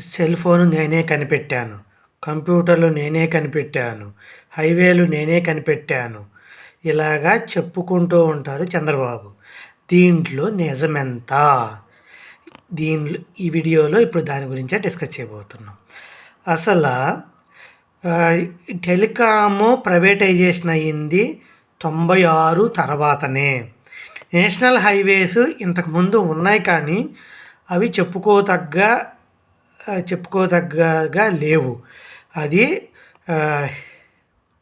Cell phone నేనే కనిపెట్టాను. కంప్యూటర్లు నేనే కనిపెట్టాను. హైవేలు నేనే కనిపెట్టాను. ఇలాగా చెప్పుకుంటూ ఉంటారు చంద్రబాబు. దీంట్లో నిజమెంత? దీనిలో ఈ వీడియోలో ఇప్పుడు దాని గురించే డిస్కస్ చేయబోతున్నాం. అసలు టెలికాము ప్రైవేటైజేషన్ అయ్యింది తొంభై ఆరు తర్వాతనే. నేషనల్ హైవేస్ ఇంతకుముందు ఉన్నాయి కానీ అవి చెప్పుకోతగ్గ చెప్పుకోదగ్గగా లేవు. అది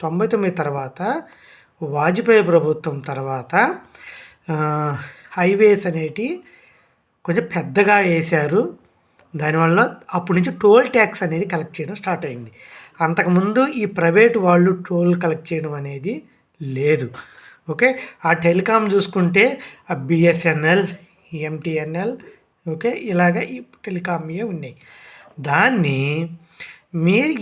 తొంభై తొమ్మిది తర్వాత వాజ్పేయి ప్రభుత్వం తర్వాత హైవేస్ అనేటి కొంచెం పెద్దగా వేశారు. దానివల్ల అప్పటి నుంచి టోల్ ట్యాక్స్ అనేది కలెక్ట్ చేయడం స్టార్ట్ అయింది. అంతకుముందు ఈ ప్రైవేట్ వాళ్ళు టోల్ కలెక్ట్ చేయడం అనేది లేదు. ఓకే? ఆ టెలికాం చూసుకుంటే ఆ బిఎస్ఎన్ఎల్ ఎంటీఎన్ఎల్ ఓకే? ఇలాగ ఈ టెలికామ్యే ఉన్నాయి. దాన్ని మీరు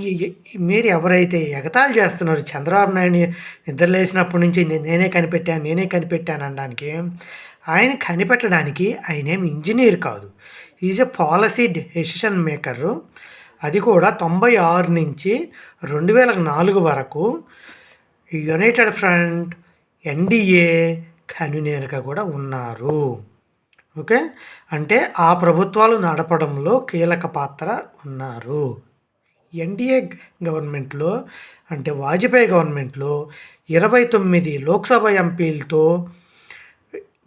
మీరు ఎవరైతే ఎగతాళి చేస్తున్నారో చంద్రబాబు నాయుడు నిద్రలేసినప్పటి నుంచి నేనే కనిపెట్టాను నేనే కనిపెట్టాను అనడానికి ఆయన కనిపెట్టడానికి ఆయనేం ఇంజనీర్ కాదు. Is a policy decision maker అది కూడా తొంభై ఆరు నుంచి రెండు వేల నాలుగు వరకు యునైటెడ్ ఫ్రంట్ ఎన్డీఏ కన్వీనర్గా కూడా ఉన్నారు. ఓకే? అంటే ఆ ప్రభుత్వాలు నడపడంలో కీలక పాత్ర ఉన్నారు. ఎన్డీఏ గవర్నమెంట్లో అంటే వాజ్పేయి గవర్నమెంట్లో ఇరవై తొమ్మిది లోక్సభ ఎంపీలతో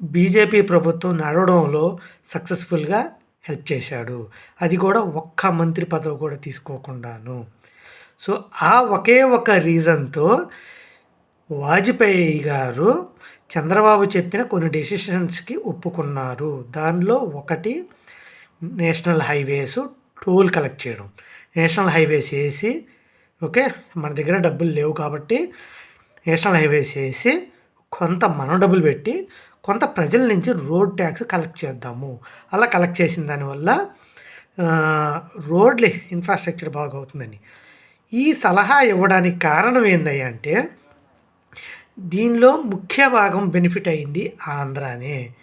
బీజేపీ ప్రభుత్వం నడవడంలో సక్సెస్ఫుల్గా హెల్ప్ చేశాడు. అది కూడా ఒక్క మంత్రి పదవి కూడా తీసుకోకుండాను. సో ఆ ఒకే ఒక రీజన్తో వాజ్పేయి గారు చంద్రబాబు చెప్పిన కొన్ని డెసిషన్స్కి ఒప్పుకున్నారు. దానిలో ఒకటి నేషనల్ హైవేస్ టోల్ కలెక్ట్ చేయడం. నేషనల్ హైవేస్ వేసి ఓకే మన దగ్గర డబ్బులు లేవు కాబట్టి నేషనల్ హైవేస్ వేసి కొంత మనం డబ్బులు పెట్టి కొంత ప్రజల నుంచి రోడ్ ట్యాక్స్ కలెక్ట్ చేద్దాము. అలా కలెక్ట్ చేసిన దానివల్ల రోడ్లు ఇన్ఫ్రాస్ట్రక్చర్ బాగా అవుతుందని ఈ సలహా ఇవ్వడానికి కారణం ఏందయ్యా అంటే దీనిలో ముఖ్య భాగం బెనిఫిట్ అయింది ఆంధ్రానే.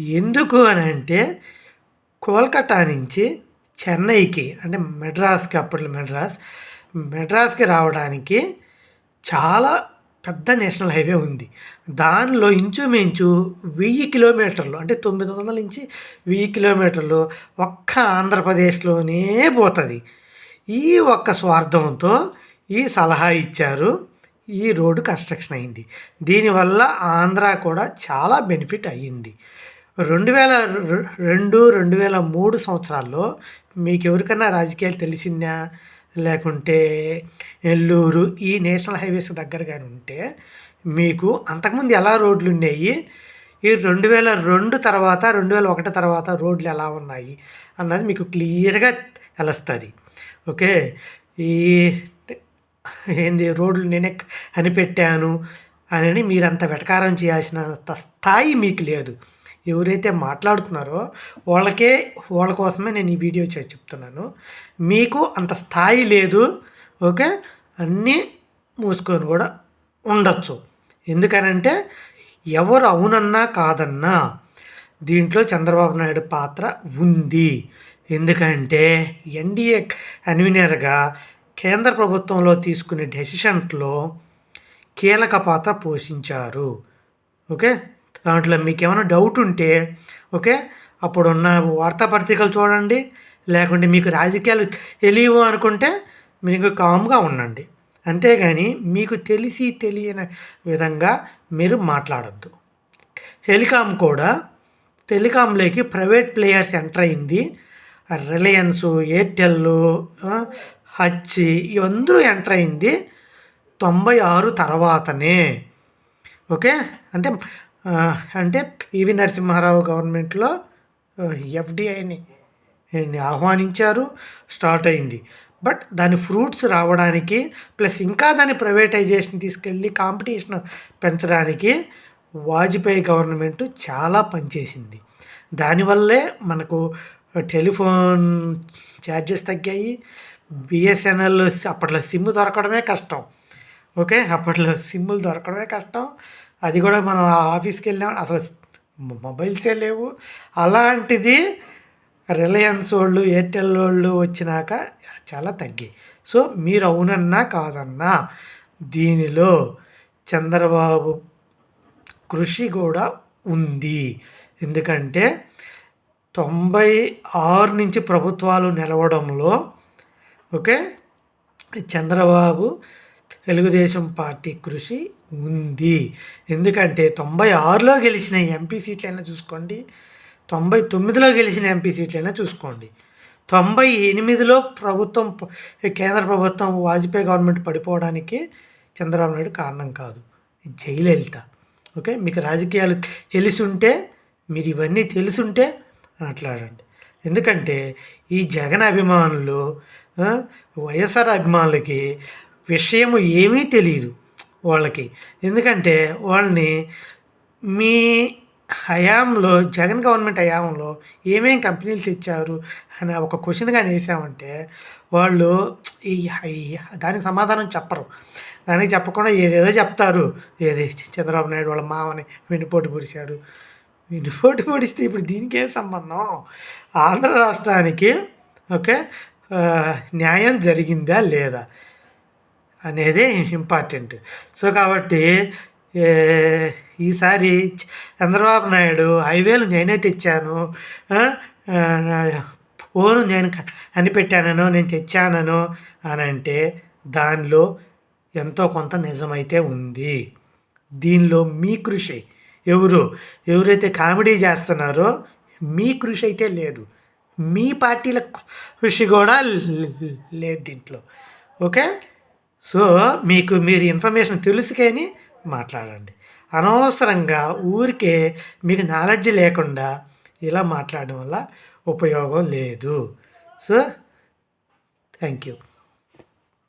ఎందుకు అని అంటే కోల్కతా నుంచి చెన్నైకి అంటే మెడ్రాస్కి అప్పట్లో మెడ్రాస్ మెడ్రాస్కి రావడానికి చాలా పెద్ద నేషనల్ హైవే ఉంది. దానిలో ఇంచుమించు వెయ్యి కిలోమీటర్లు అంటే తొమ్మిది వందల నుంచి వెయ్యి కిలోమీటర్లు ఒక్క ఆంధ్రప్రదేశ్లోనే పోతుంది. ఈ ఒక్క స్వార్థంతో ఈ సలహా ఇచ్చారు ఈ రోడ్డు కన్స్ట్రక్షన్ అయింది. దీనివల్ల ఆంధ్ర కూడా చాలా బెనిఫిట్ అయ్యింది. రెండు వేల రెండు రెండు వేల మూడు సంవత్సరాల్లో మీకు ఎవరికన్నా రాజకీయాలు తెలిసిందా లేకుంటే నెల్లూరు ఈ నేషనల్ హైవేస్ దగ్గరగానే ఉంటే మీకు అంతకుముందు ఎలా రోడ్లు ఉన్నాయి ఈ రెండు వేల రెండు తర్వాత రెండు వేల ఒకటి తర్వాత రోడ్లు ఎలా ఉన్నాయి అన్నది మీకు క్లియర్గా తెలుస్తుంది. ఓకే? ఈ ఏంది రోడ్లు నేనే కనిపెట్టాను అని మీరంత వెటకారం చేయాల్సిన స్థాయి మీకు లేదు. ఎవరైతే మాట్లాడుతున్నారో వాళ్ళకే వాళ్ళ కోసమే నేను ఈ వీడియో చేసి చెప్తున్నాను. మీకు అంత స్థాయి లేదు ఓకే? అన్నీ మూసుకొని కూడా ఉండొచ్చు. ఎందుకనంటే ఎవరు అవునన్నా కాదన్నా దీంట్లో చంద్రబాబు నాయుడు పాత్ర ఉంది. ఎందుకంటే ఎన్డీఏ కన్వీనర్గా కేంద్ర ప్రభుత్వంలో తీసుకునే డెసిషన్స్లో కీలక పాత్ర పోషించారు. ఓకే? దాంట్లో మీకు ఏమైనా డౌట్ ఉంటే ఓకే? అప్పుడున్న వార్తాపత్రికలు చూడండి. లేకుంటే మీకు రాజకీయాలు తెలియవు అనుకుంటే మీకు కామ్గా ఉండండి. అంతేగాని మీకు తెలిసి తెలియని విధంగా మీరు మాట్లాడద్దు. టెలికామ్ కూడా టెలికాంలోకి ప్రైవేట్ ప్లేయర్స్ ఎంటర్ అయింది. రిలయన్స్ ఎయిర్టెల్ హచ్ ఇవందరూ ఎంటర్ అయింది తొంభై ఆరు తర్వాతనే. ఓకే? అంటే అంటే పివి నరసింహారావు గవర్నమెంట్లో ఎఫ్డిఐని ఆహ్వానించారు స్టార్ట్ అయింది. బట్ దాని ఫ్రూట్స్ రావడానికి ప్లస్ ఇంకా దాని ప్రైవేటైజేషన్ తీసుకెళ్ళి కాంపిటీషన్ పెంచడానికి వాజ్పేయి గవర్నమెంట్ చాలా పనిచేసింది. దానివల్లే మనకు టెలిఫోన్ ఛార్జెస్ తగ్గాయి బిఎస్ఎన్ఎల్ అప్పట్లో సిమ్ దొరకడమే కష్టం. ఓకే? అప్పట్లో సిమ్ములు దొరకడమే కష్టం. అది కూడా మనం ఆఫీస్కి వెళ్ళాం అసలు మొబైల్సే లేవు. అలాంటిది రిలయన్స్ వాళ్ళు ఎయిర్టెల్ వాళ్ళు వచ్చినాక చాలా తగ్గి సో మీరు అవునన్నా కాదన్నా దీనిలో చంద్రబాబు కృషి కూడా ఉంది. ఎందుకంటే తొంభై ఆరు నుంచి ప్రభుత్వాలు నిలవడంలో ఓకే? చంద్రబాబు తెలుగుదేశం పార్టీ కృషి ఉంది. ఎందుకంటే తొంభై ఆరులో గెలిచిన ఎంపీ సీట్లైనా చూసుకోండి. తొంభై తొమ్మిదిలో గెలిచిన ఎంపీ సీట్లైనా చూసుకోండి. తొంభై ఎనిమిదిలో ప్రభుత్వం కేంద్ర ప్రభుత్వం వాజ్పేయి గవర్నమెంట్ పడిపోవడానికి చంద్రబాబు నాయుడు కారణం కాదు. జయలలిత ఓకే? మీకు రాజకీయాలు తెలిసుంటే మీరు ఇవన్నీ తెలుసుంటే మాట్లాడండి. ఎందుకంటే ఈ జగన్ అభిమానులు వైఎస్ఆర్ అభిమానులకి విషయము ఏమీ తెలియదు వాళ్ళకి. ఎందుకంటే వాళ్ళని మీ హయాంలో జగన్ గవర్నమెంట్ హయాంలో ఏమేం కంపెనీలు తెచ్చారు అని ఒక క్వశ్చన్ కానీ వేసామంటే వాళ్ళు ఈ దానికి సమాధానం చెప్పరు. దానికి చెప్పకుండా ఏదేదో చెప్తారు. ఏది చంద్రబాబు నాయుడు వాళ్ళ మామని వెన్నుపోటు పొడిచారు వెన్నుపోటు పొడిస్తే ఇప్పుడు దీనికి ఏం సంబంధం? ఆంధ్ర రాష్ట్రానికి ఓకే న్యాయం జరిగిందా లేదా అనేది ఇంపార్టెంట్ సో కాబట్టి ఈసారి చంద్రబాబు నాయుడు హైవేలు నేనే తెచ్చాను ఓను నేను అనిపెట్టానను నేను తెచ్చానను అని అంటే దానిలో ఎంతో కొంత నిజమైతే ఉంది. దీనిలో మీ కృషి. ఎవరు? ఎవరైతే కామెడీ చేస్తున్నారో మీ కృషి అయితే లేదు. మీ పార్టీల కృషి కూడా లేదు దీంట్లో. ఓకే? సో మీకు మీరు ఇన్ఫర్మేషన్ తెలుసుకొని మాట్లాడండి. అనవసరంగా ఊరికే మీకు నాలెడ్జ్ లేకుండా ఇలా మాట్లాడడం వల్ల ఉపయోగం లేదు. So thank you.